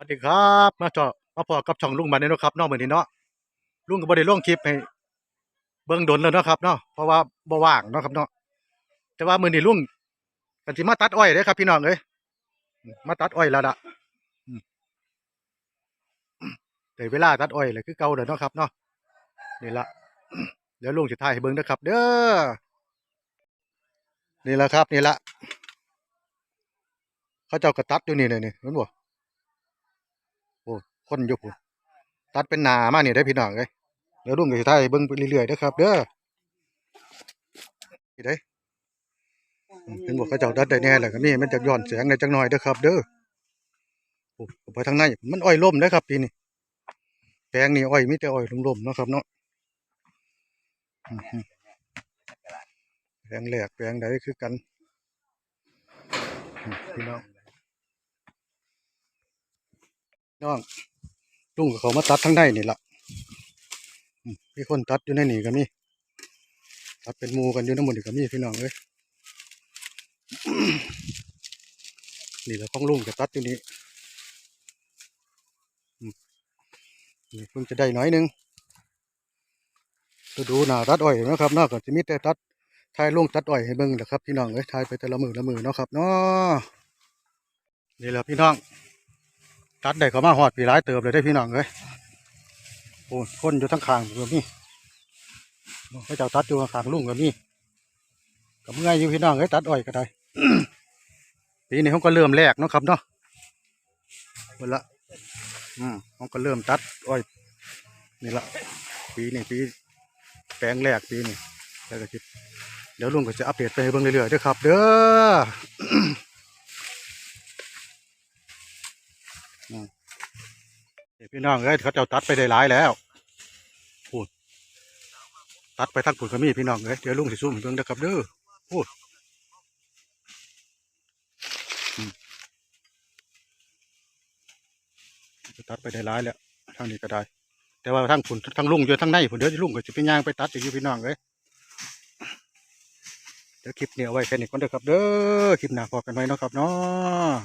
สวัสดีครับมาเจามาพอกับช่องลุงบันนี่เนาะครับนอกเหมือนนี้เนาะลุงก็บ่ได้ลงคลิปให้เบิ่งดนแล้วเนาะครับเนาะเพราะว่าบ่ว่างเนาะครับเนาะแต่ว่ามือนี้ลุงก็สิมาตัดอ้อยเด้อครับ พี่น้องเอ้ยมาตัดอ้อยแล้วล่ะอืมได้เวลาตัดอ้อยเลยคือเก่าเด้อเนาะครับเนาะนี่ละเดี๋ยวลุงสิถ่ายให้เบิ่งนะครับ เด้อนี่ละครับ นี่ละเขาเจ้าก็ตัดอยู่นี่นี่นี่เห็นบ่ คนอยู่พุ่นตัดเป็นหนามานี่ได้อพี่น้องเอ้ยเดี๋ยวลุงก็สิถ่ายให้เบิ่งไปเรื่อยๆเด้อครับ เด้อนี่เด้อืมเห็นบ่เขาเจ้าตัดได้แน่แหละก็มีมันจะย้อนแสงได้จักหน่อยเด้อครับ เด้อโอ้เอาไปทางในมันอ้อยล่มเด้อครับปีนี้แปลงนี้อ้อยมีแต่อ้อยล่มๆเนาะครับเนาะอือฮึแปลงแรกแปลงใดคือกันอืมพี่น้องน้อง ลุงกับเขามาตัดทั้งได้นี่ละมีคนตัดอยู่ในนี่ก็มีตัดเป็นมูกันอยู่น้ำมันก็มีพี่น้องเอ้ยนี่แหละของลุงจะตัดอยู่นี่นี่เพิ่งจะได้น้อยนึงจะดูหน้าตัดอ้อยนะครับเนากจะมีแต่ตัดทายลุงตัดอ้อยให้เบิ่งแหละครับพี่น้องเอ้ยทายไปแต่ละมือละมือเนาะครับเนาะนี่แหละพี่น้อง ตัดได้เขามาหอดปีหลายเติบเลยได้พี่น้องเลยโอ้คนอยู่ทั้งข้างก็มีพระเจ้าตัดอยู่ข้างลุงก็มีก็เมื่อยอยู่พี่น้องเลยตัดอ้อยก็ได้ปีนี้เขาก็เริ่มแรกเนาะครับเนาะหมดละอืมเขาก็เริ่มตัดอ้อยนี่ละปีนี้ปีแปลงแรกปีนี้แล้วก็จิเดี๋ยวลุงก็จะอัปเดตไปให้เบิ่งเรื่อยๆด้วยครับ เด้อ พี่น้องเอ้ยเขาเจ้าตัดไปได้หลายแล้วพูดตัดไปทั้งผุนก็มีพี่น้องเอ้ยเดี๋ยวลุงสิซุ่มเบิ่งนะครับเด้อพูดตัดไปได้หลายแล้วทางนี้ก็ได้ แต่ว่าทั้งผุนทั้งลุงอยู่ทั้งในผุนเดี๋ยวลุงก็จะไปย่างไปตัดอีกอยู่พี่น้องเอ้ยเดี๋ยวคลิปนี้เอาไว้แค่นี้ก่อนเด้อครับเด้อคลิปหน้าพอกันไว้เนาะครับเนาะ